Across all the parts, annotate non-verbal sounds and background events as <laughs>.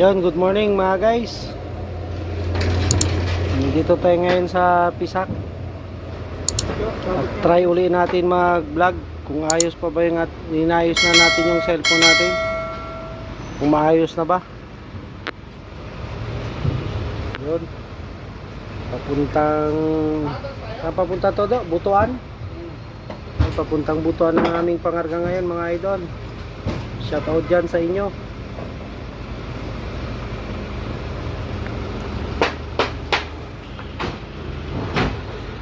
Yon, good morning mga guys. Dito tayo ngayon sa Pisak. At try uli natin mag-vlog kung ayos pa ba yung at inayos na natin yung cellphone natin. Kung maayos na ba. Yun. Papuntang Saan papunta to do? Butuan? Papuntang butuan ng aming pangarga ngayon mga idol. Shout out dyan sa inyo.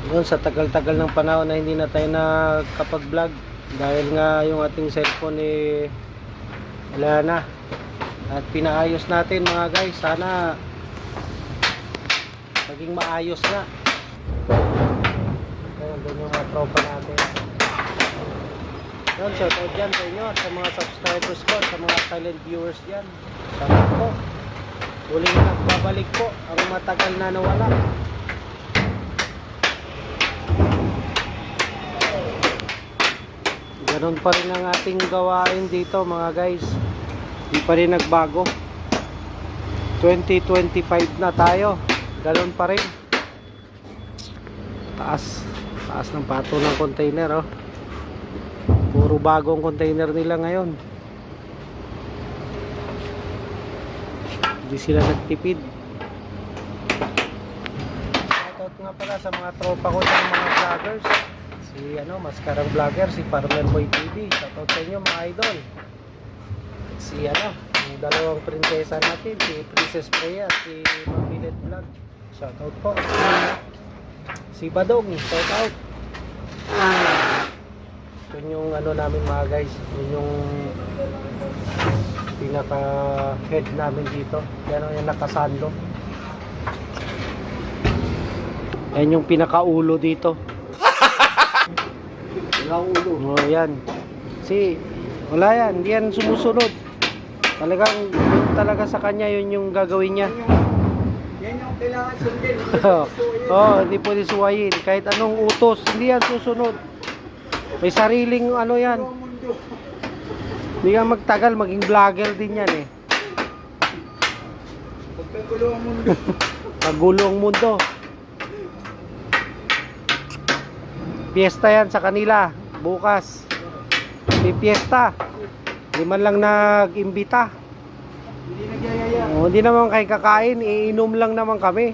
Yun, sa tagal-tagal ng panahon na hindi na tayo nakapag-vlog. Dahil nga yung ating cellphone eh wala na. At pinaayos natin mga guys. Sana maging maayos nga Ayan, doon yung mga tropa natin. Yun, shout out dyan sa inyo at sa mga subscribers ko sa mga silent viewers dyan. Salamat po. Huling nagbabalik po ang matagal na nawala Ganon pa rin ang ating gawain dito mga guys. Di pa rin nagbago. 2025 na tayo. Ganon pa rin. Taas. Taas ng pato ng container oh. Puro bagong container nila ngayon. Hindi sila nagtipid. Shoutout nga pala sa mga tropa ko sa mga vloggers si ano, maskarang vlogger, si Farmer Boy TV. Shoutout sa inyo mga idol. Si ano, yung dalawang prinsesa natin, si Princess Freya, si Mamilet Vlog. Shoutout po. Si Badong, shoutout. Yun yung ano namin mga guys, yun yung pinaka head namin dito. Yan yung nakasando. Yan yung pinakaulo dito. Ilang ulo. Oh, yan. Si wala yan, hindi yan sumusunod. Talagang yun talaga sa kanya yun yung gagawin niya. Yan yung kailangan sundin. <laughs> oh, hindi pwede suwayin. Kahit anong utos, hindi yan susunod. May sariling ano yan. Hindi ka magtagal, maging vlogger din yan eh. Pagkagulo ang mundo. <laughs> Pagulo ang mundo. Fiesta yan sa kanila. Bukas. May fiesta. Hindi man lang nag-imbita. Hindi nagyayaya. Oh, hindi naman kayo kakain, iinom lang naman kami.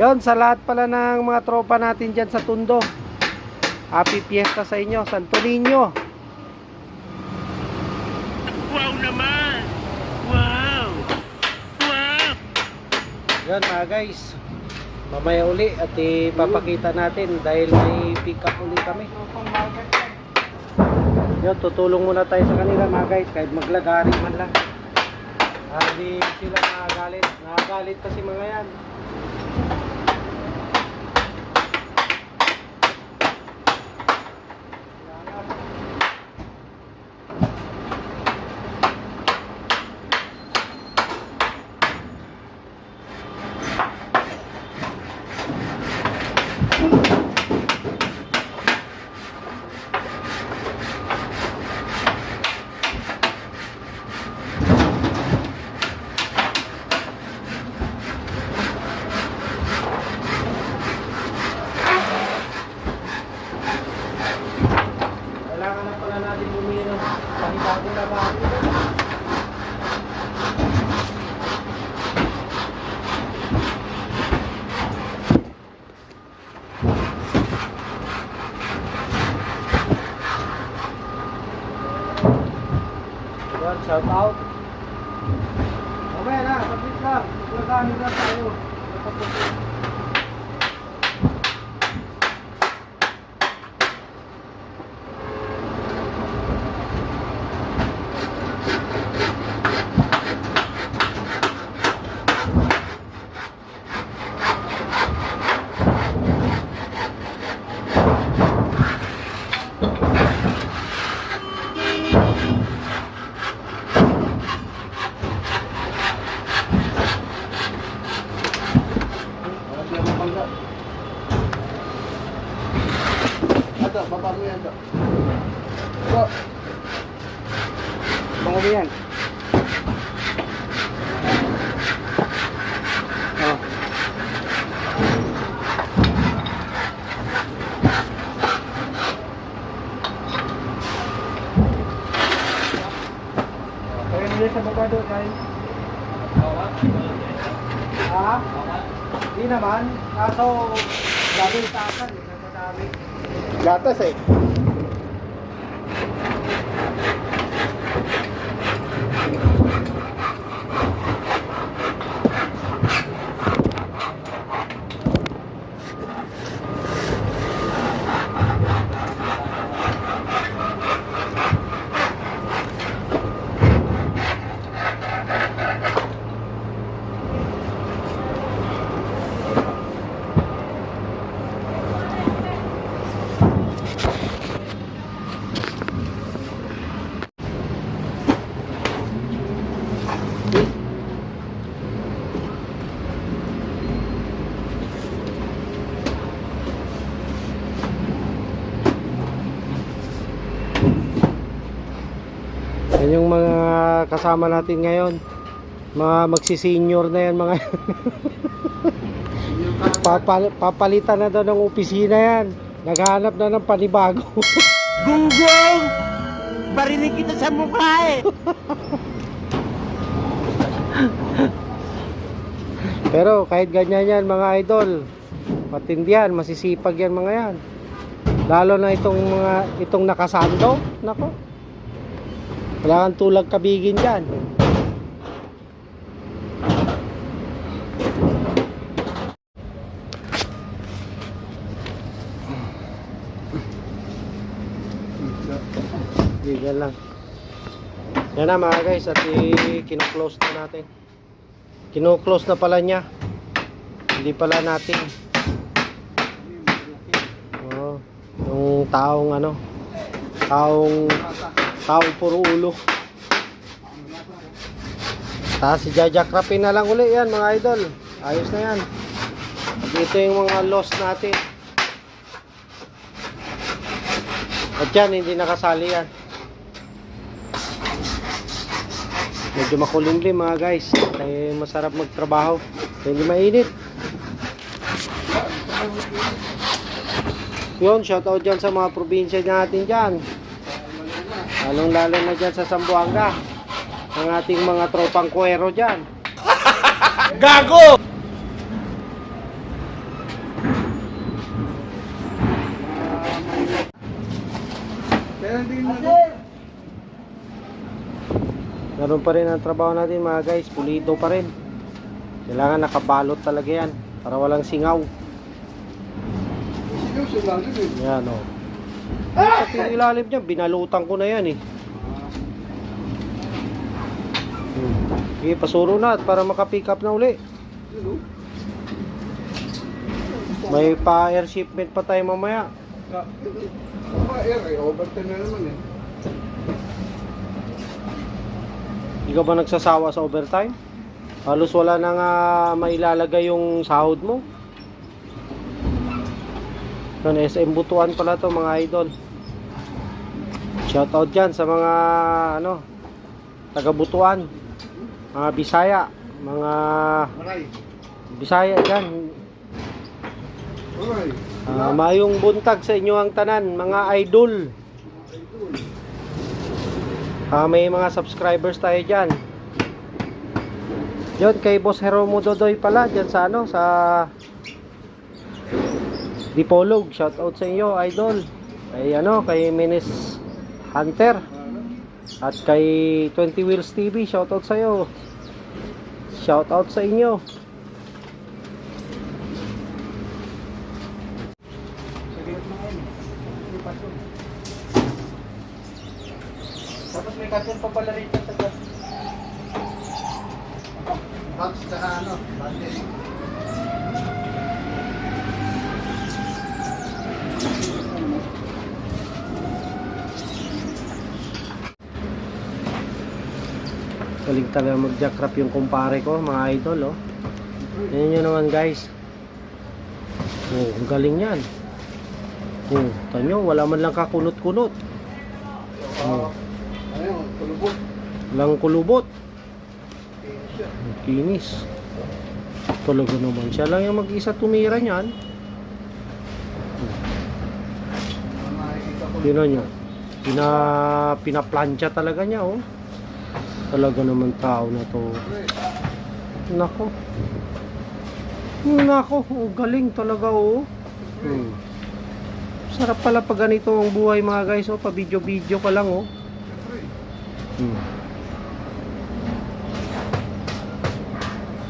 Yon, sa lahat pala ng mga tropa natin dyan sa Tundo. Happy Fiesta sa inyo, Santo Niño. Wow naman! Wow! Wow! Yan mga guys. Mamaya uli at ipapakita natin dahil may pick up uli kami. Yan, tutulong muna tayo sa kanila mga guys kahit maglagari man lang. Hindi sila nakagalit. Nakagalit kasi mga yan. Time? Ha? Hindi naman. Kaso, dami takan eh. Madami. Gatas eh. Yan yung mga kasama natin ngayon. Mga magsi-senior na yan mga <laughs> Papal- papalitan na daw ng opisina yan. Naghanap na ng panibago. <laughs> Gunggong! Barinig kita sa mukha eh! <laughs> Pero kahit ganyan yan mga idol, matindihan, masisipag yan mga yan. Lalo na itong mga itong nakasando, nako. Wala kang tulag kabigin diyan. Bigyan lang. Yan na mga guys, at kino-close na natin. Kino-close na pala niya. Hindi pala natin. Oo. Yung taong ano, taong taong puro ulo. Tapos si Jajakrapin na lang uli yan mga idol. Ayos na yan. At ito yung mga loss natin. At yan, hindi nakasali yan. Medyo makulimlim mga guys. Kaya masarap magtrabaho. Kaya hindi mainit. Yun, shoutout dyan sa mga probinsya natin dyan. Lalong lalo na dyan sa Zamboanga. Ang ating mga tropang kuwero dyan. <laughs> Gago! Ganun pa rin ang trabaho natin mga guys. Pulido pa rin. Kailangan nakabalot talaga yan. Para walang singaw. Eh. Yan o. Oh. Pati yung ilalim niya, binalutan ko na yan eh. Hmm. Sige, pasuro na at para makapick up na uli. May pa-air shipment pa tayo mamaya. Ah, Apa, air eh. Overtime na naman eh. Ka ba nagsasawa sa overtime? Halos wala na nga mailalagay yung sahod mo. Yan, SM Butuan pala to mga idol. Shoutout dyan sa mga ano, taga Butuan, mga Bisaya, mga. Bisaya dyan. Ah, mayong buntag sa inyo ang tanan, mga idol. Ah, may mga subscribers tayo dyan. Yun, kay Boss Jeromo Dodoy pala, dyan sa ano, sa Dipolog. Shout out sa inyo, idol. Kay ano, kay Minis Hunter. At kay 20 Wheels TV, shout out sa iyo. Shout out sa inyo. Tapos may kasin pa pala rito sa gas. Box na ano. Battery. Galing talaga mag-jackrap yung kumpare ko, mga idol, oh. Yan nyo naman, guys. Oh, galing yan. Oh, tanyo, wala man lang kakunot-kunot. Oh, yun? Kulubot. Siya. Ang Kinis. Talaga naman. Siya lang yung mag-isa tumira niyan. Tinan nyo. Pina, pinaplansya talaga niya, oh. Talaga naman tao na to. Nako. Nako, galing talaga oh. Hmm. Sarap pala pag ganito ang buhay mga guys oh, pa video video ka lang oh. Hmm.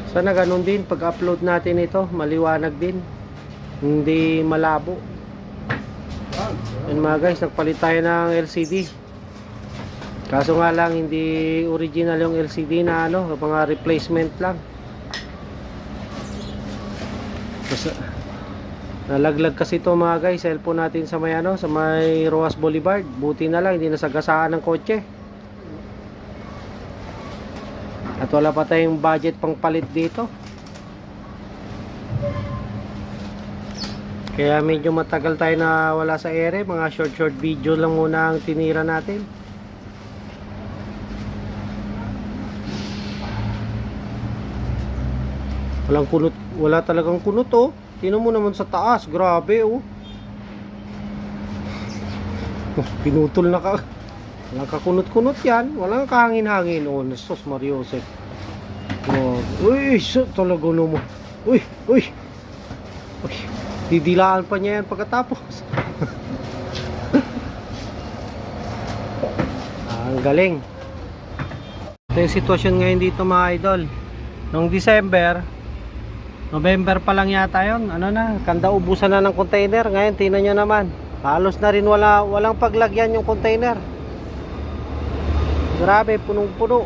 Sana ganun din pag upload natin ito, maliwanag din. Hindi malabo. Yan mga guys, nagpalit tayo ng LCD. Kaso nga lang hindi original yung LCD na ano, mga replacement lang. Kasi, nalaglag kasi to mga guys, cellphone natin sa may ano, sa may Roas Boulevard. Buti na lang hindi nasagasaan ng kotse. At wala pa tayong budget pang palit dito. Kaya medyo matagal tayo na wala sa ere, mga short short video lang muna ang tinira natin. Walang kunot, wala talagang kunot oh. Tingnan mo naman sa taas, grabe oh. Oh, pinutol na ka. Walang kakunot-kunot yan. Walang kahangin-hangin. Oh, nasos Mariosep. Oh, uy, so, talaga naman. Uy, uy. Uy, didilaan pa niya yan pagkatapos. <laughs> ah, ang galing. Ito yung sitwasyon ngayon dito mga idol. Noong December, November pa lang yata yon. Ano na, kanda ubusan na ng container. Ngayon, tingnan nyo naman. Halos na rin wala, walang paglagyan yung container. Grabe, punong-puno.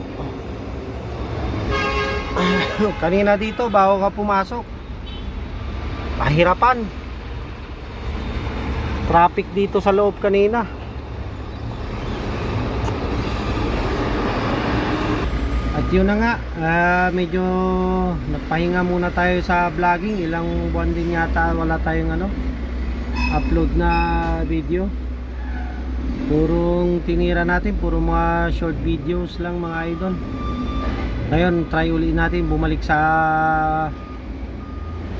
<coughs> Kanina dito, bago ka pumasok. Pahirapan. Traffic dito sa loob kanina. At yun na nga, ah, medyo nagpahinga muna tayo sa vlogging. Ilang buwan din yata wala tayong ano, upload na video. Purong tinira natin, puro mga short videos lang mga idol. Ngayon, try uli natin bumalik sa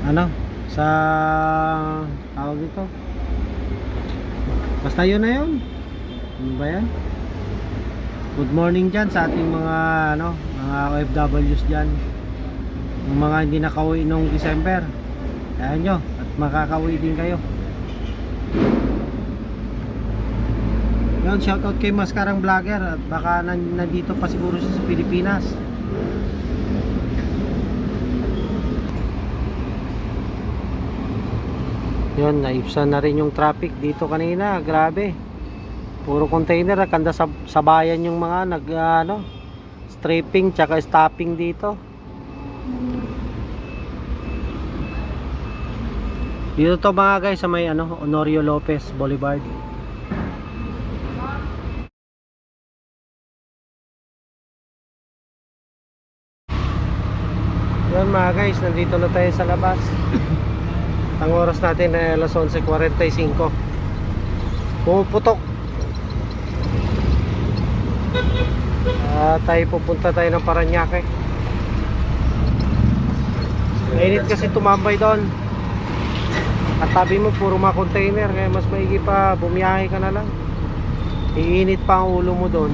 ano, sa tawag dito. Basta yun na yun. Ano ba yan? Good morning dyan sa ating mga ano, mga OFWs dyan. Yung mga hindi nakauwi nung December. Kaya nyo, at makakauwi din kayo. Yun, shoutout kay Maskarang Vlogger at baka nan- nandito pa siguro sa Pilipinas. Yun, naipsan na rin yung traffic dito kanina. Grabe. Puro container, kanda sa, sa bayan yung mga nag ano, stripping tsaka stopping dito. Dito to mga guys sa may ano, Honorio Lopez Boulevard. Yan mga guys, nandito na tayo sa labas. <coughs> Ang oras natin ay alas 11.45. Pumuputok. Ah, tayo pupunta tayo ng Paranaque. Mainit kasi tumambay doon. At tabi mo puro mga container kaya mas maigi pa bumiyahe ka na lang. Iinit pa ang ulo mo doon.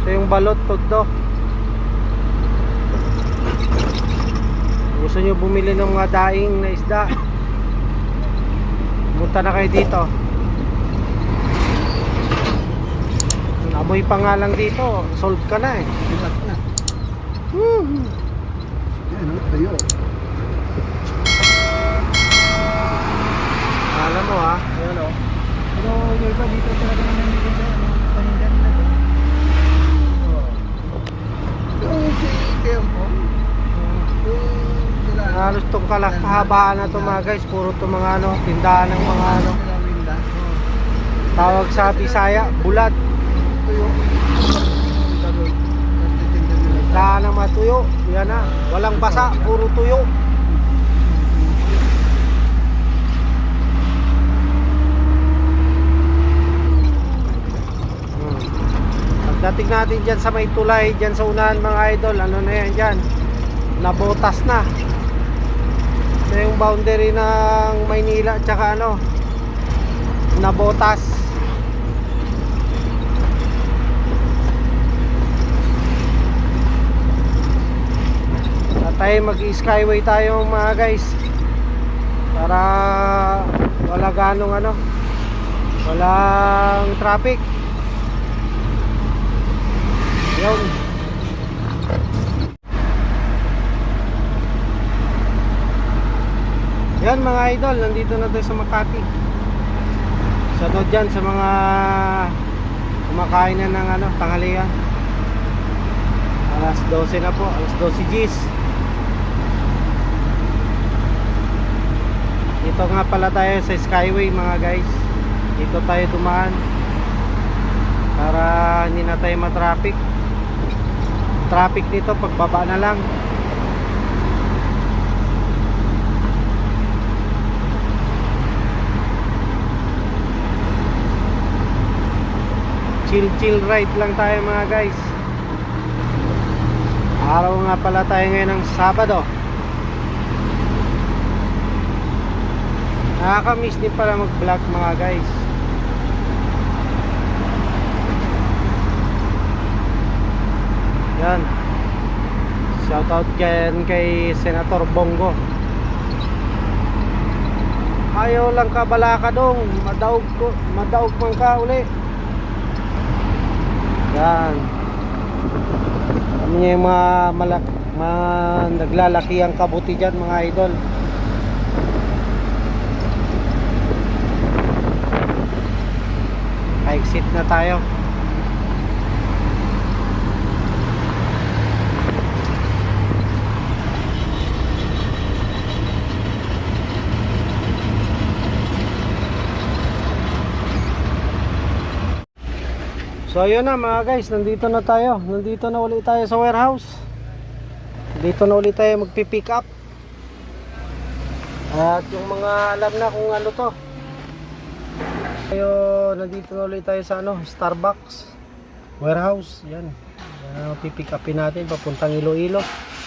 Ito yung balot todo. Gusto nyo bumili ng mga daing na isda? Punta na kayo dito. Amoy pa nga lang dito, solve ka na eh. Bilat na. Woo! Yan, ano, tayo. Alam mo ha, ayan o. Pero yung iba dito talaga naman nila panindan na to. Yung si Tempo, yung sila. Halos tong kalak kahabaan na to mga guys, puro to mga ano, tindahan ng mga ano, tawag sa Bisaya, sa- Tindahan ng mga tuyo, yan na, walang basa, puro tuyo. Hmm. Pagdating natin dyan sa may tulay, dyan sa unahan mga idol, ano na yan dyan, nabotas na. Ito yung boundary ng Maynila tsaka ano, Nabotas. At tayo mag-skyway tayo mga guys. Para wala ganong ano, walang traffic. Yun. Yan mga idol, nandito na tayo sa Makati. Sunod dyan sa mga kumakain na ng ano, tanghalian. Alas 12 na po, alas 12 Gs. Dito nga pala tayo sa Skyway mga guys. Dito tayo dumaan. Para hindi na tayo matraffic. Traffic dito pagbaba na lang. Chill chill ride lang tayo mga guys. Araw nga pala tayo ngayon ng Sabado. Nakakamiss din pala mag vlog mga guys. Yan. Shoutout kay, kay Senator Bongo. Ayaw lang ka balaka dong madaog, ko, madaog man ka uli yan. Kami niya yung mga, malak, mga naglalaki ang kabuti dyan mga idol. Exit na tayo. So ayun na mga guys, nandito na tayo. Nandito na ulit tayo sa warehouse. Dito na ulit tayo magpi-pick up. At yung mga alam na kung ano to. Tayo, nandito na ulit tayo sa ano, Starbucks warehouse. Yan. Yan ang pipick upin natin papuntang Iloilo. Ang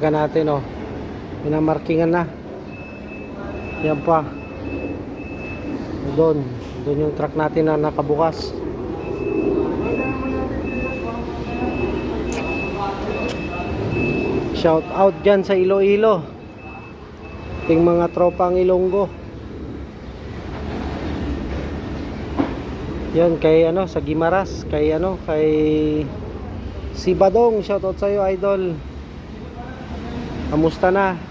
Pangarga natin oh. Pinamarkingan na. Yan pa. Doon. Doon yung truck natin na nakabukas. Shout out dyan sa Iloilo. Ting mga tropang Ilonggo. Yan kay ano sa Gimaras, kay ano kay Si Badong, shout out sa iyo idol. Kamusta na?